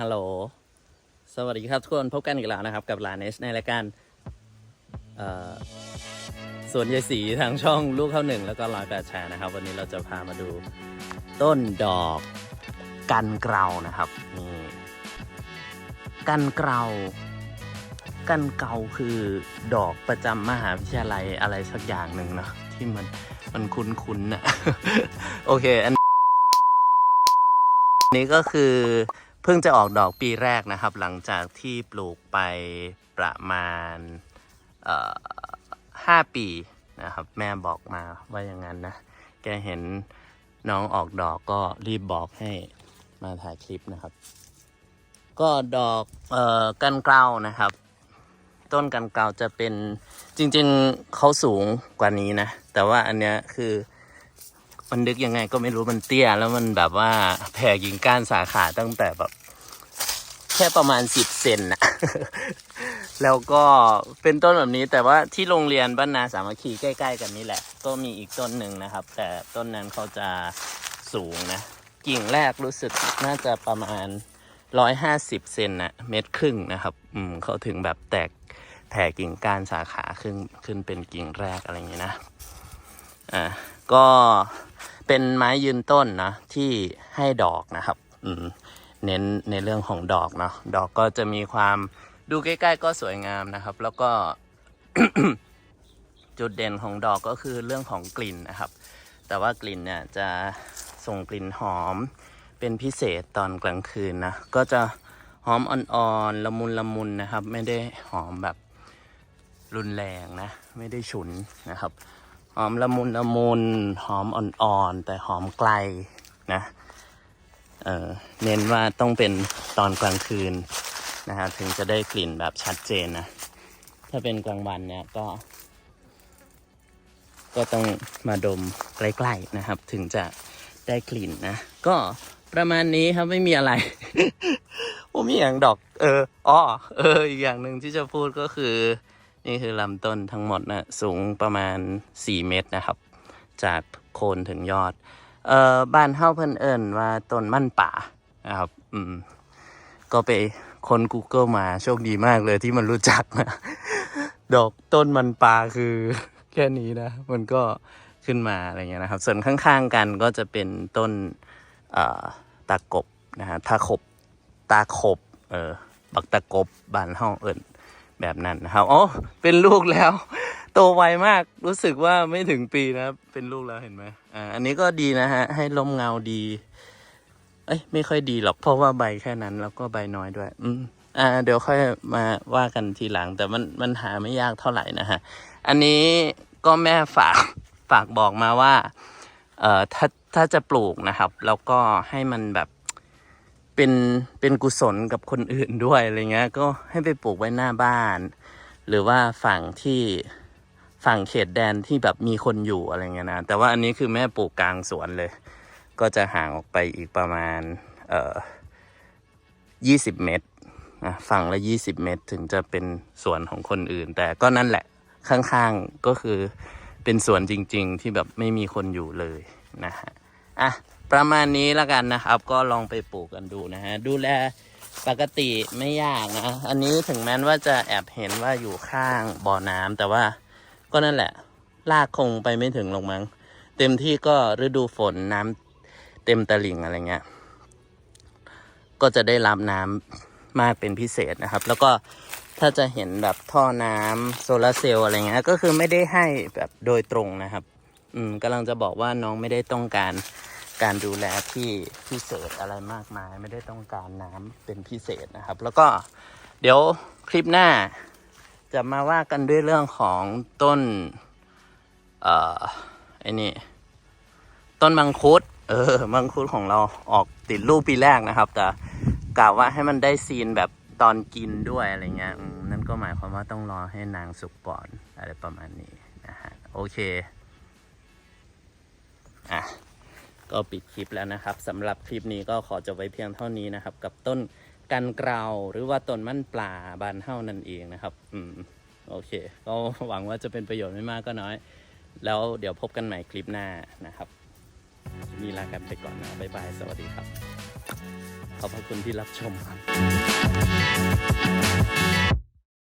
ฮัลโหล สวัสดีครับทุกคนพบกันอีกแล้วนะครับ กับลาเนชในรายการสวนยายสีทางช่องลูกเข้าหนึ่งแล้วก็ร้อยแปดแชร์นะครับ วันนี้เราจะพามาดูต้นดอกกันเกลานะครับนี่กันเกลากันเกลาคือดอกประจำมหาวิทยาลัยอะไรสักอย่างหนึ่งเนอะที่มันมันคุ้นๆน่ะโอเคอันนี้ก็คือ เพิ่งจะออกดอกปีแรกนะครับ หลังจากที่ปลูกไปประมาณห้าปีนะครับ แม่บอกมาว่าอย่างนั้นนะ แกเห็นน้องออกดอกก็รีบบอกให้มาถ่ายคลิปนะครับ ก็ดอกเอ่อกันเกลานะครับ ต้นกันเกลาจะเป็นจริง ๆเขาสูงกว่านี้นะ แต่ว่าอันเนี้ยคือ มันดึกยังไงก็ไม่รู้มันเตี้ย แล้วมันแบบว่าแผ่กิ่งก้านสาขาตั้งแต่แบบ แค่ประมาณสิบเซนนะแล้วก็เป็นต้นแบบนี้แต่ว่าที่โรงเรียนบ้านนาสามัคคีใกล้ ๆ กันนี่แหละ ก็มีอีกต้นหนึ่งนะครับ แต่ต้นนั้นเขาจะสูงนะ กิ่งแรกรู้สึกน่าจะประมาณร้อยห้าสิบเซนนะเมตรครึ่งนะครับ อืมเขาถึงแบบแตกแผ่กิ่งก้านสาขาขึ้นขึ้นเป็นกิ่งแรกอะไรอย่างนี้นะ อ่าก็ เป็นไม้ยืนต้นนะที่ให้ดอกนะครับ อืมเน้นในเรื่องของดอกเนาะดอกก็จะมีความดูใกล้ๆก็สวยงามนะครับ แล้วก็จุดเด่นของดอกก็คือเรื่องของกลิ่นนะครับ แต่ว่ากลิ่นเนี่ยจะส่งกลิ่นหอมเป็นพิเศษตอนกลางคืนนะก็จะหอมอ่อนๆละมุนละมุนนะครับ ไม่ได้หอมแบบรุนแรงนะ ไม่ได้ฉุนนะครับ หอมละมุนละมุนหอมอ่อนๆ แต่หอมไกลนะเออเน้นว่าต้องเป็นตอนกลางคืนนะฮะถึงจะได้กลิ่นแบบชัดเจนนะ ถ้าเป็นกลางวันเนี่ยก็ ก็ต้องมาดมใกล้ๆนะครับ ถึงจะได้กลิ่นนะ ก็ประมาณนี้ครับไม่มีอะไรผมมีอย่างดอก เอออ้อเอออีกอย่างหนึ่งที่จะพูดก็คือ นี่คือลำต้นทั้งหมดนะสูงประมาณ 4 เมตรนะครับ จากโคนถึงยอด เอ่อบ้านเฮ้าเพิ่นเอิญว่าต้นมั่นป่านะครับ อืม ก็ไปคน Google มาโชคดีมากเลยที่มันรู้จักนะ ดอกต้นมันป่าคือแค่นี้นะ มันก็ขึ้นมาอะไรเงี้ยนะครับ ส่วนข้างๆกันก็จะเป็นต้นเอ่อตะกบนะฮะตาขบตาขบ เออ บักตะกบบานเฮ้าเอิญ แบบนั้นนะครับอ๋อเป็นลูกแล้ว โตไวมากรู้สึกว่าไม่ถึงปีนะเป็นลูกแล้วเห็นไหมอ่าอันนี้ก็ดีนะฮะ ให้ลมเงาดี เอ้ยไม่ค่อยดีหรอกเพราะว่าใบแค่นั้นแล้วก็ใบน้อยด้วย อืมอ่า เดี๋ยวค่อยมาว่ากันทีหลัง แต่มันมันหาไม่ยากเท่าไหร่นะฮะ อันนี้ก็แม่ฝากฝากบอกมาว่า เอ่อถ้าถ้าจะปลูกนะครับ แล้วก็ให้มันแบบ เป็นเป็นกุศลกับคนอื่นด้วยอะไรเงี้ย ก็ให้ไปปลูกไว้หน้าบ้าน หรือว่าฝั่งที่ฝั่งเขตแดนที่แบบมีคนอยู่อะไรเงี้ยนะ แต่ว่าอันนี้คือแม่ปลูกกลางสวนเลย ก็จะห่างออกไปอีกประมาณ เอ่อยี่สิบเมตรนะฝั่งละยี่สิบเมตรถึงจะเป็นสวนของคนอื่น แต่ก็นั่นแหละข้างๆก็คือเป็นสวนจริง ๆ ที่แบบไม่มีคนอยู่เลยนะฮะ อะประมาณนี้แล้วกันนะครับ ก็ลองไปปลูกกันดูนะฮะ ดูแลปกติไม่ยากนะ อันนี้ถึงแม้ว่าจะแอบเห็นว่าอยู่ข้างบ่อน้ำแต่ว่าก็นั่นแหละ ลากคงไปไม่ถึงหรอกมั้ง เต็มที่ก็ฤดูฝนน้ำเต็มตลิ่งอะไรเงี้ย ก็จะได้รับน้ำมากเป็นพิเศษนะครับ แล้วก็ถ้าจะเห็นแบบท่อน้ำโซลาร์เซลล์อะไรเงี้ย ก็คือไม่ได้ให้แบบโดยตรงนะครับ อืมกำลังจะบอกว่าน้องไม่ได้ต้องการ การดูแลที่พิเศษอะไรมากมาย ไม่ได้ต้องการน้ำเป็นพิเศษนะครับ แล้วก็เดี๋ยวคลิปหน้า จะมาว่ากันด้วยเรื่องของต้น เอ่อไอ้นี่ ต้นมังคุด เออ มังคุดของเราออกติดลูกปีแรกนะครับ แต่กล่าวว่าให้มันได้ซีนแบบตอนกินด้วยอะไรเงี้ยนั่นก็หมายความว่าต้องรอให้นางสุกก่อนอะไรประมาณนี้นะฮะโอเค อะ ก็ปิดคลิปแล้วนะครับสำหรับคลิปนี้ก็ขอจบไว้เพียงเท่านี้นะครับ กับต้นกันเกลาหรือว่าต้นมั่นปลาบานเฮ้านั่นเองนะครับ อืมโอเค ก็หวังว่าจะเป็นประโยชน์ไม่มากก็น้อย แล้วเดี๋ยวพบกันใหม่คลิปหน้านะครับนี่ลากันไปก่อนนะบ๊ายบาย สวัสดีครับ ขอบพระคุณที่รับชมครับ